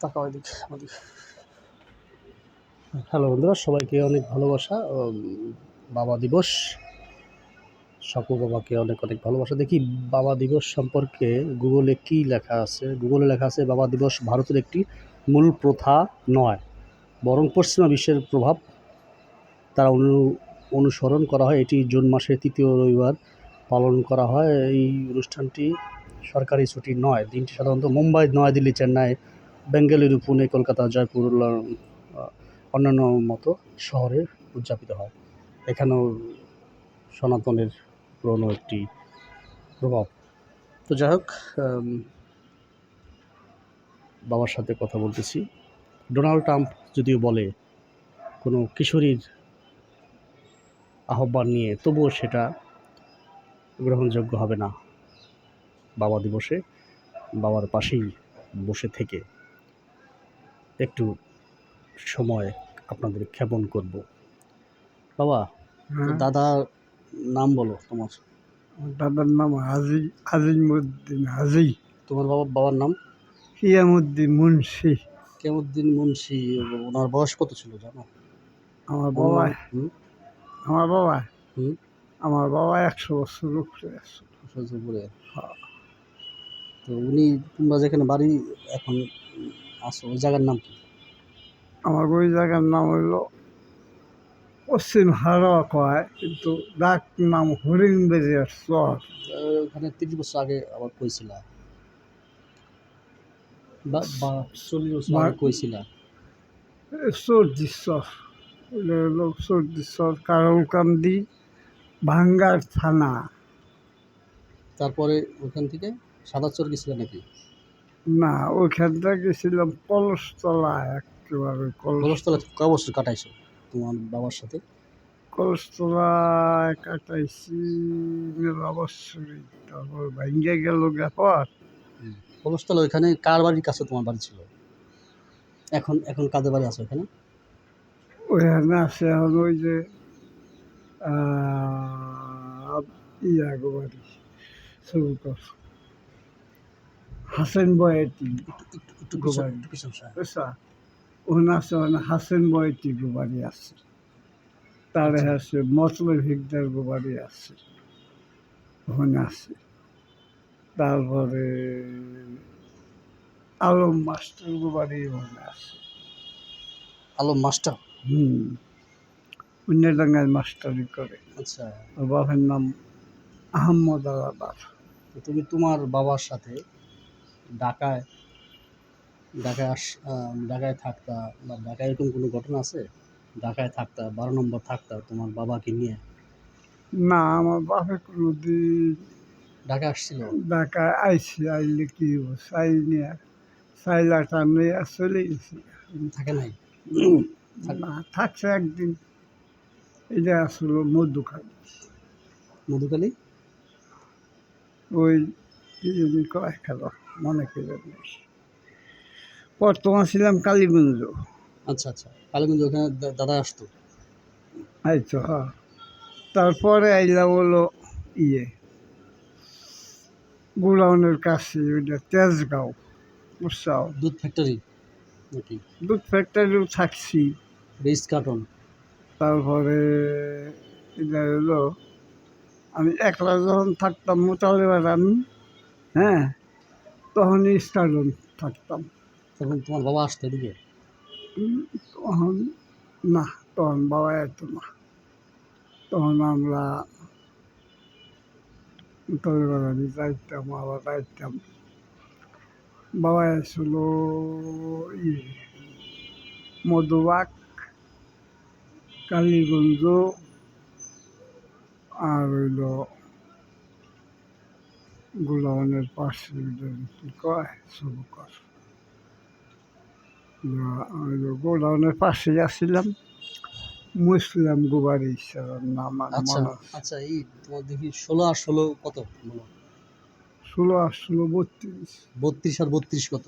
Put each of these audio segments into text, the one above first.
তাকাও এদিকে আমাদের হ্যালো বন্ধুরা, সবাইকে অনেক ভালোবাসা। বাবা দিবস। সকল বাবাকে অনেক অনেক ভালোবাসা। দেখি বাবা দিবস সম্পর্কে গুগলে কি লেখা আছে? গুগলে লেখা আছে, বাবা দিবস ভারতের একটি মূল প্রথা নয়, বরং পশ্চিমা বিশ্বের প্রভাব। তারা অনু, অনুসরণ করা হয়, এটি জুন মাসের তৃতীয় রবিবার পালন করা হয়। এই অনুষ্ঠানটি সরকারি ছুটি নয়, দিনটি সাধারণত মুম্বাই, নয়াদিল্লি, চেন্নাই বেঙ্গালুরু, পুনে, কলকাতা, জয়পুর অন্যান্য মতো শহরে উদযাপিত হয়। এখানেও সনাতনের পুরনো একটি প্রভাব। তো যাই হোক বাবার সাথে কথা বলতেছি। ডোনাল্ড ট্রাম্প যদিও বলে কোনো কিশোরীর আহ্বান নিয়ে, তবুও সেটা গ্রহণযোগ্য হবে না। বাবা দিবসে বাবার পাশেই বসে থেকে একটু সময় আপনাদের ক্ষেপণ করব। বাবা হ্যাঁ, দাদার নাম বলো তোমার। দাদার নাম হাজি আজিমুদ্দিন হাজি। তোমার বাবা বাবার নাম? কিয়ামুদ্দিন মুন্সি। কেমুদ্দিন মুন্সি ওনার বয়স কত ছিল জানো? আমার বাবা আমার বাবা? আমার বাবা একশো বছর উপরে আছে। সহ্য করে হ্যাঁ। তো উনি তোমরা যেখানে বাড়ি এখন আসো ওই জায়গার নাম কি? আমার ওই জায়গার নাম হইল পশ্চিম হারোয়া কয় কিন্তু ডাক নাম হরিণ বেরিয়ার চর। ওখানে তিরিশ বছর আগে আবার কইছিলা বা বা চল্লিশ বছর আগে কইছিলা সর্দি চর হলো সর্দি চর কারলকান্দি ভাঙ্গার থানা। তারপরে ওখান থেকে সাদা চর গেছিল নাকি? না ওইখানটা গেছিলাম কলসতলা একেবারে কলস কলসতলা কয় বছর কাটাইছো তোমার বাবার সাথে? কলসতলায় কাটাইছি বছরই তারপর ভাঙ্গে গেল ব্যাপার। কলসতলা ওইখানে কার বাড়ির কাছে তোমার বাড়ি ছিল? এখন এখন কাদের বাড়ি আছে ওখানে ওইখানে আছে এখন ওই যে ইয়া গো বাড়ি হাসেন বয়েটি একটু গো পিছন- বাড়ি। একটু পিছন সরা। বুঝছা ওখানে আছে ওখানে হাসেন বয়েটি গো বাড়ি আছে। তারে আচ্ছা। আছে মতলব হিকদার গোবাড়ি আছে। ওখানে আছে। তারপরে আলম মাস্টার গো বাড়ি ওখানে আছে। আলম মাস্টার? হুম। উন্নডাঙ্গায় মাস্টারি করে। আচ্ছা। বাবার নাম আহম্মদ আলাদার। তুমি তোমার বাবার সাথে ঢাকায় ঢাকায় আস ঢাকায় থাকতা বা ঢাকায় এরকম কোনো ঘটনা আছে? ঢাকায় থাকতা বারো নম্বর থাকতা তোমার বাবাকে নিয়ে? না আমার বাপে কোনোদিন ঢাকায় আসছিল? ঢাকায় আইসি আইলে কি চাই নিয়ে চাইলা টানে চলে গেছি। থাকে নাই? না থাকছে একদিন। এটা আসলো মধুখান মধুকালী ওই কি কয় খেলা। মনে করে বর্তমান ছিলাম কালীগঞ্জ। আচ্ছা আচ্ছা। কালীগঞ্জ ওখানে দাদা আসতো? এই তো হ্যাঁ। তারপরে আইলাম হলো ইয়ে গুলাউনের কাছে ওইটা তেজগাঁও বুঝছাও? দুধ ফ্যাক্টরি নাকি? দুধ ফ্যাক্টরিও থাকছি। রেস কার্টন। তারপরে এটা হলো আমি একলা যখন থাকতাম মোতালেবার আমি হ্যাঁ? তখন স্টার্টন থাকতাম। তখন তোমার বাবা আসতো এদিকে? তখন না তখন বাবা এত না। তখন আমরা মোতালেবার আমি যাইতাম আবার যাইতাম। বাবা এসেছিল ইয়ে মধুবাগ কালীগঞ্জ আর হইল গোলাউনের পাশে কি কয় সবকর। হইল গোলাউনের পাশে আসছিলাম মুসলাম গোবারি নাম আচ্ছা আচ্ছা এই তোমার দেখি ষোলো আর ষোলো কত? ষোলো আর ষোলো বত্রিশ। বত্রিশ আর বত্রিশ কত?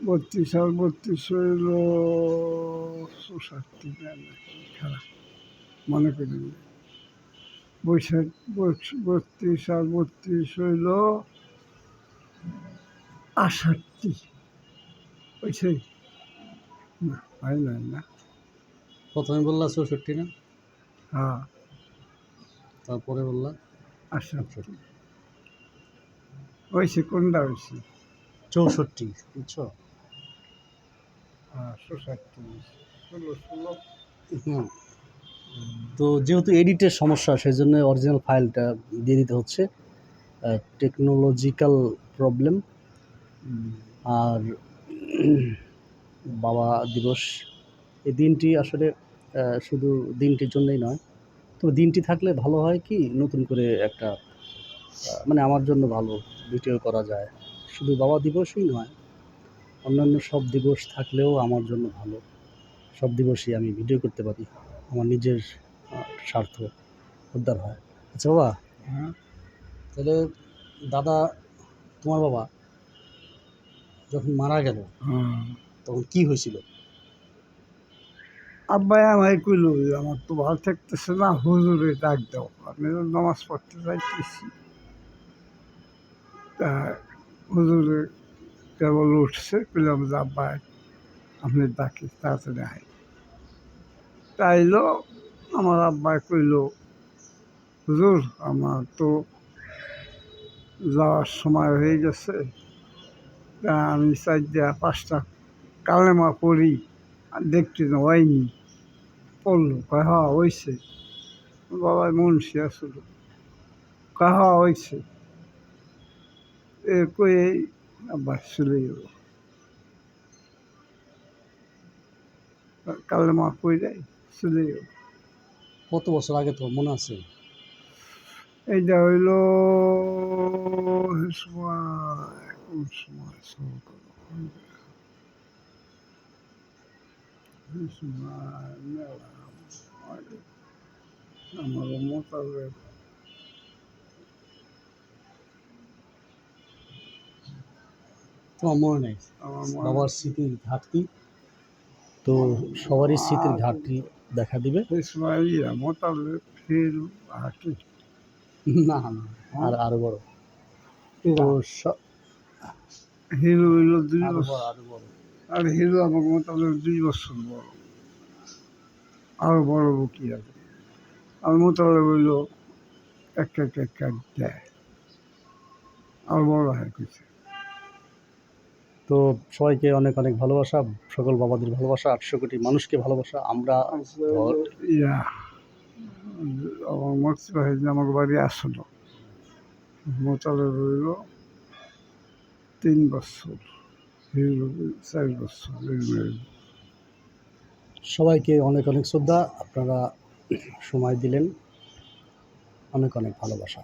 বত্রিশ আর বত্রিশ হইল মনে করি বত্রিশ আর বত্রিশ হইল আষট্টি হয়েছে না হয় প্রথমে বললা চৌষট্টি না? হ্যাঁ। তারপরে বললা আচ্ছা হয়েছে কোনটা হয়েছে চৌষট্টি বুঝছ? হ্যাঁ ষষট্টি ষোলো ষোলো। হুম তো যেহেতু এডিটের সমস্যা সেই জন্য অরিজিনাল ফাইলটা দিয়ে দিতে হচ্ছে। টেকনোলজিক্যাল প্রবলেম আর বাবা দিবস, এই দিনটি আসলে শুধু দিনটির জন্যই নয় তো দিনটি থাকলে ভালো হয় কি, নতুন করে একটা মানে আমার জন্য ভালো ভিডিও করা যায়। শুধু বাবা দিবসই নয়, অন্যান্য সব দিবস থাকলেও আমার জন্য ভালো। সব দিবসই আমি ভিডিও করতে পারি। আমার নিজের স্বার্থ উদ্ধার হয়। আচ্ছা বাবা হ্যাঁ। তাহলে দাদা তোমার বাবা যখন মারা গেল হ্যাঁ। তখন কি হয়েছিল? আব্বাই আমায় কইল আমার তো ভালো থাকতেছে না হুজুরে ডাক দাও। আমি নামাজ পড়তে যাইতেছি। তা হুজুরে কেবল উঠছে কইলাম যে আব্বাই আপনি ডাকি তাড়াতাড়ি আয় তাইলো আমার আব্বাই কইল, হুজুর, আমার তো যাওয়ার সময় হয়ে গেছে। তা আমি দিয়া পাঁচটা কালেমা পড়ি দেখতে তো হয়নি। পড়ল, কয় হয়েছে বাবার মুন্সি আসলো, কয় হওয়া হয়েছে এ কয়ে আবার চলে গেল। কালেমা চলে গেল কত বছর আগে তো মনে আছে? এইটা হইল আমার মোতাবেক তোমার মনে নেই? বাবার স্মৃতির ঘাটতি? তো সবারই স্মৃতির ঘাটতি। দেখা দিবে? না না আর আরও বড়। তো হিরো হইল দুই বছর। আর হিরো মোতাবেক দুই বছর বড়। আরও বড় বুকি আছে। আর মোতাবেক হইল এক এক এক এক দেয় আর বড় হয় কিছু তো সবাইকে অনেক অনেক ভালোবাসা সকল বাবাদের ভালোবাসা আটশো কোটি মানুষকে ভালোবাসা। আমরা আমার আমার বাড়ি আসলো। মোতাবেক হইল তিন বছর চার বছর সবাইকে অনেক অনেক শ্রদ্ধা আপনারা সময় দিলেন। অনেক অনেক ভালোবাসা।